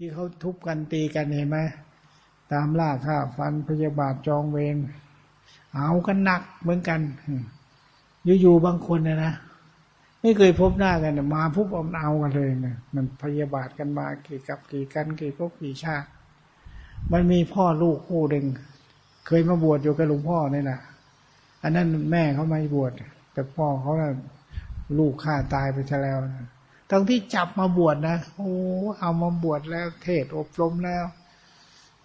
ที่เขาทุบกันตีกันเห็นไหมตามล่าฆ่าฟันพยาบาทจองเวรเอากันหนักเหมือนกันอยู่ๆบางคนนะนะไม่เคยพบหน้ากันมาพุบเอาเอากันเลยนะมันพยาบาทกันมากี่กับกี่กันกี่พวกกี่ชาติ มันมีพ่อลูกคู่หนึ่งเคยมาบวชอยู่กับหลวงพ่อนี่แหละอันนั้นแม่เขาไม่บวชแต่พ่อเขานะลูกฆ่าตายไปซะแล้วนะ ทั้งที่จับมาบวชนะ โอ้เอามาบวชแล้วเทศอบรมแล้ว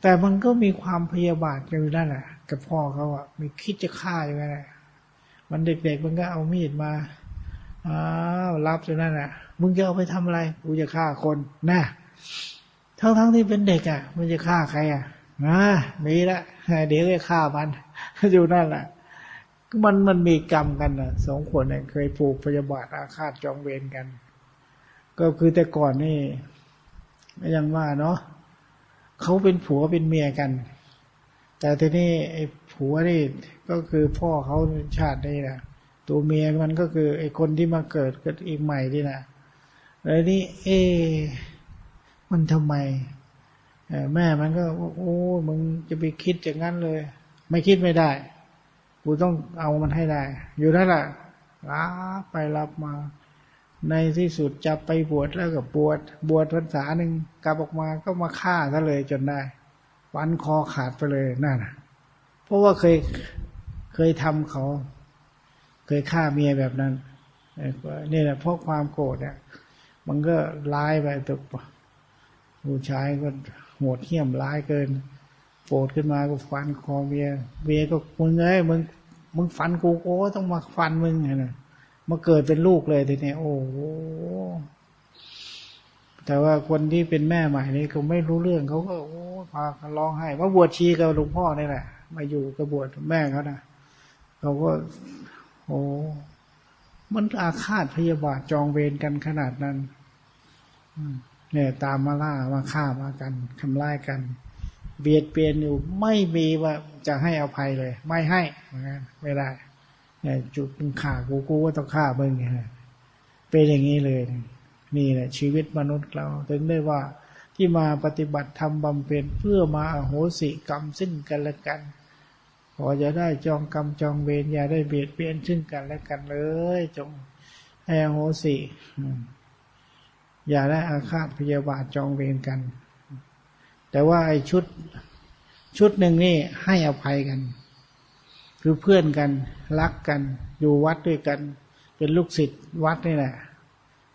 แต่มันก็มีความพยาบาทอยู่นั่นแหละกับพ่อเขาอะมีคิดจะฆ่าอยู่นั่นแหละมันเด็กๆมันก็เอามีดมาอ้าวรับอยู่นั่นแหละมึงจะเอาไปทำอะไรกูจะฆ่าคนนะทั้งๆที่เป็นเด็กอะมันจะฆ่าใครอะนะมีละเดี๋ยวจะฆ่ามันอยู่นั่นแหละมันมันมีกรรมกันนะสองคนเนี่ยเคยผูกพยาบาทอาฆาตจองเวรกัน ก็คือแต่ก่อนนี่ยังว่าเนาะเขาเป็นผัวเป็นเมียกัน แต่ทีนี้ไอ้ผัวนี่ก็คือพ่อเขาชาตินี่นะตัวเมียมันก็คือไอ้คนที่มาเกิดเก็อีกใหม่นี่นะแล้วนี่เอ มันทำไมแม่มันก็โอ้มึงจะไปคิดอย่างนั้นเลย ไม่คิดไม่ได้กูต้องเอามันให้ได้ อยู่นั่นแหละรับไปรับมา ในที่สุดจะไปบวชแล้วก็บวชบวชพรรษาหนึ่งกลับออกมาก็มาฆ่าซะเลยจนได้ฟันคอขาดไปเลยนั่นนะเพราะว่าเคยเคยทำเขา เคยฆ่าเมียแบบนั้นนี่แหละเพราะความโกรธเนี่ยมันก็ร้ายไปตัวผู้ชายก็โหดเหี้ยมร้ายเกินโกรธขึ้นมาก็ฟันคอเมียเมียก็มึงเอ้ยมึงมึงฟันกูโอ้ต้องมาฟันมึงไงนะ มาเกิดเป็นลูกเลยทีนี้โอ้โหแต่ว่าคนที่เป็นแม่ใหม่นี่เขาไม่รู้เรื่องเขาก็โอ้พาร้องไห้ว่าบวชชีกับหลวงพ่อนี่แหละ มาอยู่กับบวชแม่เขานะเขาก็ โอ้มันอาฆาตพยาบาทจองเวรกันขนาดนั้นเนี่ย ตามมาล่ามาฆ่ามากันทำร้ายกัน เบียดเบียนอยู่ไม่มีว่าจะให้อภัยเลย ไม่ให้ไม่ได้ เนี่ยจุดมึงฆ่ากูกูก็ต้องฆ่ามึงไงเป็นอย่างนี้เลย นี่แหละชีวิตมนุษย์เรา ถึงได้ว่าที่มาปฏิบัติธรรมบำเพ็ญเพื่อมาอโหสิกรรมซึ่งกันและกันขอจะได้จองกรรมจองเวรอย่าได้เบียดเบียนซึ่งกันและกันเลย จงให้อโหสิอย่าได้อาฆาตพยาบาทจองเวรกัน แต่ว่าไอ้ชุดชุดหนึ่งนี่ให้อภัยกัน คือเพื่อนกัน รักกัน อยู่วัดด้วยกัน เป็นลูกศิษย์วัดนี่แหละ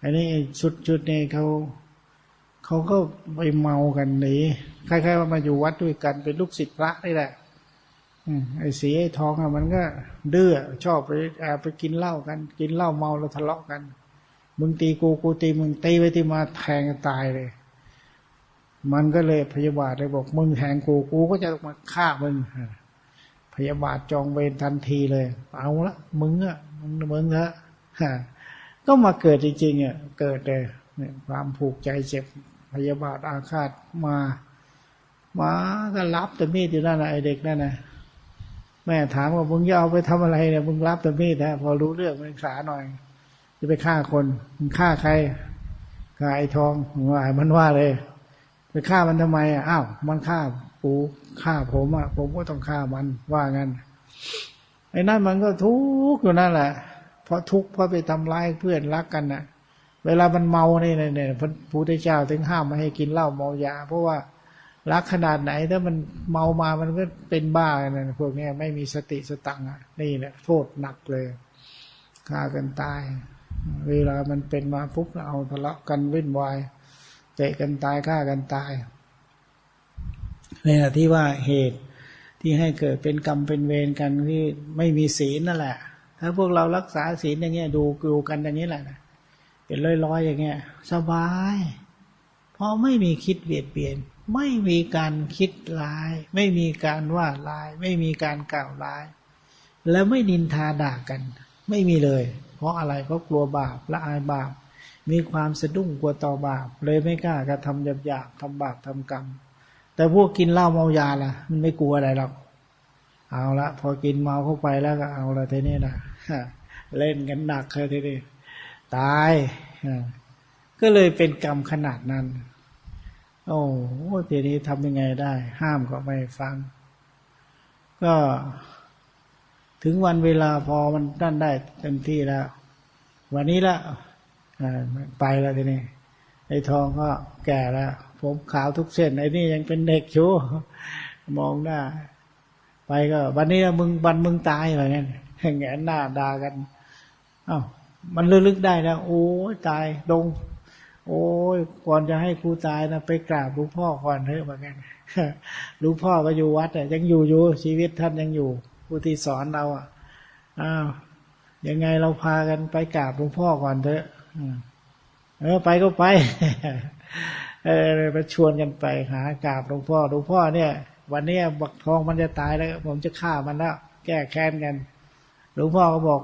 อันนี้ชุดชุดนี้เขาเขาก็ไปเมากันหนีคล้ายๆว่ามาอยู่วัดด้วยกัน เป็นลูกศิษย์พระนี่แหละไอ้สีไอ้ทองอะมันก็ดื้อชอบไปแอบไปกินเหล้ากัน กินเหล้าเมาแล้วทะเลาะกันมึงตีกูกูตีมึงตีไปตีมาแทงตายเลย มันก็เลยพยาบาทเลยบอกมึงแทงกูกูก็จะมาฆ่ามึง พยาบาทจองเวรทันทีเลย เอาละมึงอะมึงมึงเถอะก็มาเกิดจริงๆอะเกิดเลยความผูกใจเจ็บพยาบาทอาฆาตมามาก็รับแต่มีดอยู่นั่นนะไอเด็กนั่นนะแม่ถามว่ามึงจะเอาไปทำอะไรเนี่ยมึงรับแต่มีดนะพอรู้เรื่องมึงสาหน่อย จะไปฆ่าคนมึงฆ่าใครฆ่าไอ้ทองว่ามันว่าเลย ไปฆ่ามันทำไมอะอ้าวมันฆ่าูฆ่าผมอะ ผมก็ต้องฆ่ามัน ว่างั้นไอ้นั่นมันก็ทุกข์อยู่นั่นแหละ เพราะทุกข์เพราะไปทำร้ายเพื่อนรักกันนะ่ะ เวลามันเมาเนี่ยเนี่ยพระพุทธเจ้าถึงห้ามไม่ให้กินเหล้าเมายา เพราะว่ารักขนาดไหนถ้ามันเมามามันก็เป็นบ้าเนี่ยพวกนี้ไม่มีสติสตังอะนี่แหละโทษหนักเลยฆ่ากันตาย เวลามันเป็นมาปุ๊บเอาทะเลาะกันวิ่นวายเตะกันตายฆ่ากันตาย นี่แหละที่ว่าเหตุที่ให้เกิดเป็นกรรมเป็นเวรกันที่ไม่มีศีลนั่นแหละ ถ้าพวกเรารักษาศีลอย่างเงี้ยดูดูกันอย่างนี้แหละนะเป็นร้อยๆอย่างเงี้ยสบายเพราะไม่มีคิดเบียดเบียน ไม่มีการคิดร้าย ไม่มีการว่าร้าย ไม่มีการกล่าวร้าย แล้วไม่นินทาด่ากัน ไม่มีเลย เพราะอะไรเพราะกลัวบาปละอายบาป มีความสะดุ้งกลัวต่อบาป เลยไม่กล้ากระทำหยาบๆทำบาปทำกรรม แต่พวกกินเหล้าเมายาล่ะ มันไม่กลัวอะไรหรอก เอาละพอกินเมาเข้าไปแล้วก็เอาละทีนี้นะเล่นกันหนักเลยทีนี้ตายก็เลยเป็นกรรมขนาดนั้น โอ้โหทีนี้ทำยังไงได้ ห้ามก็ไม่ฟัง ก็ถึงวันเวลาพอมันด้านได้เต็มที่แล้ว วันนี้ละไปแล้วทีนี้ ไอ้ทองก็แก่แล้ว ผมขาวทุกเส้นไอ้นี่ยังเป็นเด็กอยู่มองหน้า ไปก็วันนี้มึงวันมึงตายอะไรเงี้ยแงนหน้าด่ากันอ้าวมันลึกๆได้แล้วโอ้ยตายดง โอ้ยก่อนจะให้ครูตายนะไปกราบหลวงพ่อก่อนเถอะเหมือนกันหลวงพ่อก็อยู่วัดยังอยู่อยู่ชีวิตท่านยังอยู่ผู้ที่สอนเราอะอ้าวยังไงเราพากันไปกราบหลวงพ่อก่อนเถอะอื เออไปก็ไป เออไปชวนกันไปหากราบหลวงพ่อหลวงพ่อเนี่ย วันนี้บักทองมันจะตายแล้ว ผมจะฆ่ามันแล้วแก้แค้นกัน หลวงพ่อก็บอก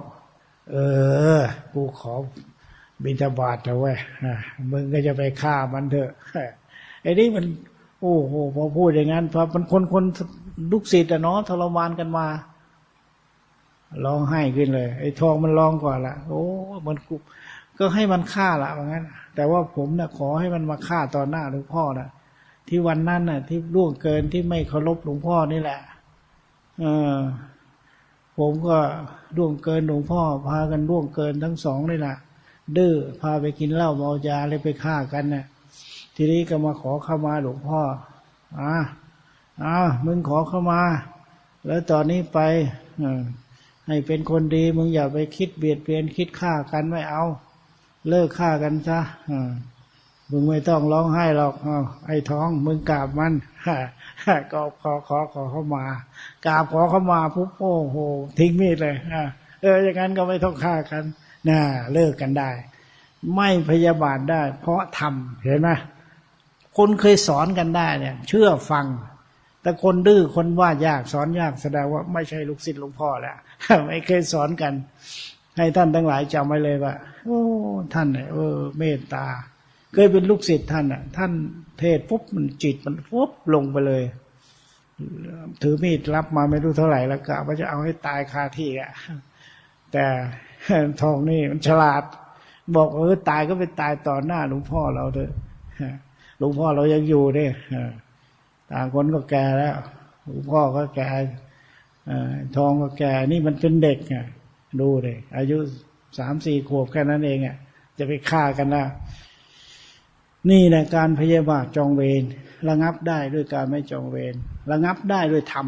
เออ กูขอบิณฑบาตเถอะเว้ยมึงก็จะไปฆ่ามันเถอะไอ้นี่มัน โอ้โหพอพูดอย่างนั้นพอมันคนคนลูกศิษย์อะเนาะทรมานกันมาร้องไห้ขึ้นเลย ไอ้ทองมันร้องก่อนละโอ้มันกู ก็ให้มันฆ่าละว่างั้น แต่ว่าผมนะ่ะขอให้มันมาฆ่าตอนหน้าหลวงพ่อนะที่วันนั้นน่ะ ที่ล่วงเกินที่ไม่เคารพหลวงพ่อนี่แหละ เออ ผมก็ล่วงเกินหลวงพ่อ พากันล่วงเกินทั้งสองนี่แหละดื้อพาไปกินเหล้าเมายาเลยไปฆ่ากันน่ะ ทีนี้ก็มาขอเข้ามาหลวงพ่ออ่าอ่ามึงขอเข้ามา แล้วตอนนี้ไปให้เป็นคนดีมึงอย่าไปคิดเบียดเบียนคิดฆ่ากันไม่เอา เลิกฆ่ากันซะมึงไม่ต้องร้องไห้หรอกอไอ้ท้อง มึงกราบมันก็ขอขอขอเข้ามากราบขอเข้ามาปุ๊บโอ้โห ทิ้งมีดเลยอเออ อย่างนั้นก็ไม่ต้องฆ่ากันน่าเลิกกันได้ ไม่พยาบาทได้ เพราะทำเห็นไหมคนเคยสอนกันได้เนี่ย เชื่อฟัง แต่คนดื้อคนว่ายากสอนยากแสดงว่าไม่ใช่ลูกศิษย์หลวงพ่อแล้วไม่เคยสอนกัน ให้ท่านทั้งหลายจำไว้เลยว่าโอ้ท่านเนี่ยเออ เมตตา เคยเป็นลูกศิษย์ท่านอะ ท่านเทศปุ๊บมันจิตมันปุ๊บลงไปเลย ถือมีดรับมาไม่รู้เท่าไหร่แล้วกะว่าจะเอาให้ตายคาที่อะแต่ทองนี่มันฉลาด บอกเออตายก็ไปตายต่อหน้าหลวงพ่อเราเถอะหลวงพ่อเรายังอยู่เนี่ยต่างคนก็แก่แล้วหลวงพ่อก็แก่ทองก็แก่นี่มันเป็นเด็กไง ดูเลยอายุสามสี่ขวบแค่นั้นเองอะ จะไปฆ่ากันนะนี่แหละการพยาบาทจองเวรระงับได้ด้วยการไม่จองเวรระงับได้ด้วยธรรม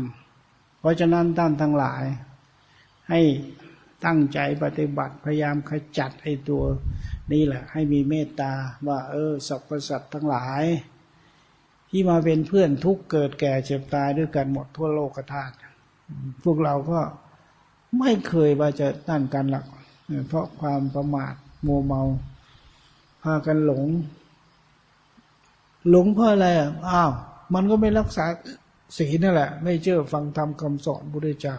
เพราะฉะนั้นท่านทั้งหลาย ให้ตั้งใจปฏิบัติพยายามขจัดไอ้ตัว นี่แหละ ให้มีเมตตาว่า เออสรรพสัตว์ทั้งหลาย ที่มาเป็นเพื่อนทุกเกิดแก่เจ็บตายด้วยกันหมดทั่วโลกธาตุพวกเราก็ ไม่เคยว่าจะตั้งกันหลักเพราะความประมาทมัวเมา พากันหลง หลงเพราะอะไรอะอ้าว มันก็ไม่รักษาศีลนั่นแหละ ไม่เชื่อฟังธรรมคำสอนพุทธเจ้า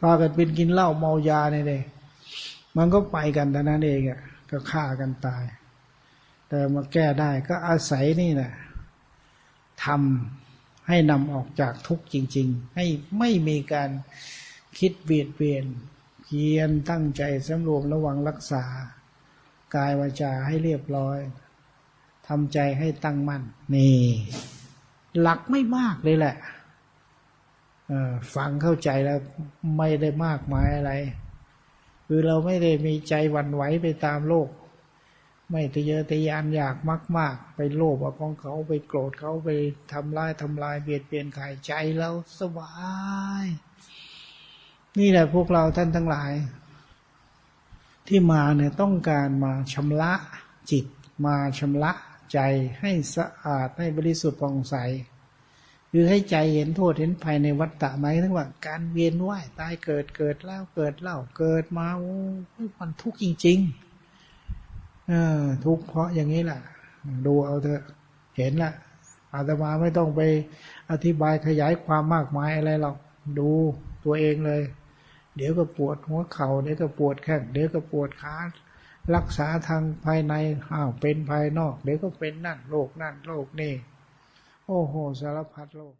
พากันเป็นกินเหล้าเมายาเนี่ยเลยมันก็ไปกันแต่นั้นเองอะก็ฆ่ากันตาย แต่มาแก้ได้ก็อาศัยนี่แหละทำให้นำออกจากทุกข์จริง ๆ ให้ไม่มีการ คิดเบียดเบียนเพียรตั้งใจสำรวมระวังรักษา กายวาจาให้เรียบร้อยทำใจให้ตั้งมั่น นี่ หลักไม่มากเลยแหละฟังเข้าใจแล้วไม่ได้มากมายอะไร คือเราไม่ได้มีใจวันไหวไปตามโลก ไม่ทะเยอทะยานอยากมาก ๆ ไปโลภเอาของเขาไปโกรธเขาไปทำลายทำลายเบียดเบียนขายใจแล้วสบาย นี่แหละพวกเราท่านทั้งหลาย ที่มาเนี่ยต้องการมาชำระจิต มาชำระใจให้สะอาดให้บริสุทธิ์ผ่องใสคือให้ใจเห็นโทษเห็นภัยในวัฏฏะไหมทั้งว่าการเวียนว่ายตายเกิดเกิดแล้วเกิดเล่าเกิดมาโอ้มันทุกข์จริงๆเออทุกข์เพราะอย่างนี้แหละดูเอาเถอะเห็นละอาตมาไม่ต้องไปอธิบายขยายความมากมายอะไรหรอกดูตัวเองเลย เดี๋ยวก็ปวดหัวเขา่าเดี๋ยวก็ปวดแข้งเดี๋ยวก็ปวดขารักษาทางภายในอ้าวเป็นภายนอก เดี๋ยวก็เป็นนั่นโรคนั่นโรคนี่โอ้โหสารพัดโรค